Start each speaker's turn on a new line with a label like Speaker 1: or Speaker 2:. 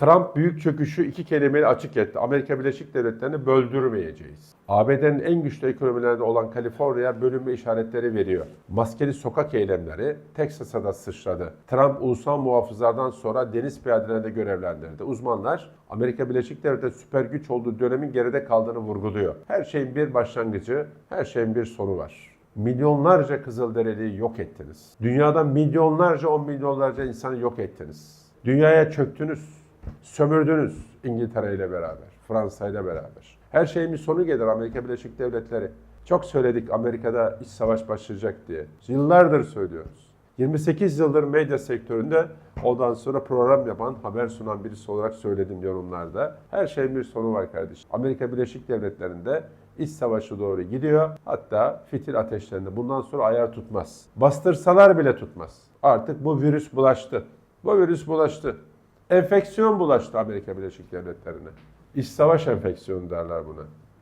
Speaker 1: Trump büyük çöküşü iki kelimeyle açık etti. Amerika Birleşik Devletleri'ni böldürmeyeceğiz. ABD'nin en güçlü ekonomilerinde olan Kaliforniya bölünme işaretleri veriyor. Maskeli sokak eylemleri Teksas'a da sıçradı. Trump ulusal muhafızlardan sonra deniz piyadelerinde görevlendirdi. Uzmanlar Amerika Birleşik Devletleri süper güç olduğu dönemin geride kaldığını vurguluyor. Her şeyin bir başlangıcı, her şeyin bir sonu var. Milyonlarca Kızılderili'yi yok ettiniz. Dünyada milyonlarca, on milyonlarca insanı yok ettiniz. Dünyaya çöktünüz, sömürdünüz İngiltere ile beraber, Fransa ile beraber. Her şeyin bir sonu gelir Amerika Birleşik Devletleri. Çok söyledik Amerika'da iç savaş başlayacak diye. Yıllardır söylüyoruz. 28 yıldır medya sektöründe ondan sonra program yapan, haber sunan birisi olarak söyledim yorumlarda. Her şeyin bir sonu var kardeşim. Amerika Birleşik Devletleri'nde iç savaşı doğru gidiyor. Hatta fitil ateşlerinde bundan sonra ayar tutmaz. Bastırsalar bile tutmaz. Artık bu virüs bulaştı. Bu virüs bulaştı. Enfeksiyon bulaştı Amerika Birleşik Devletleri'ne. İç savaş enfeksiyonu derler buna.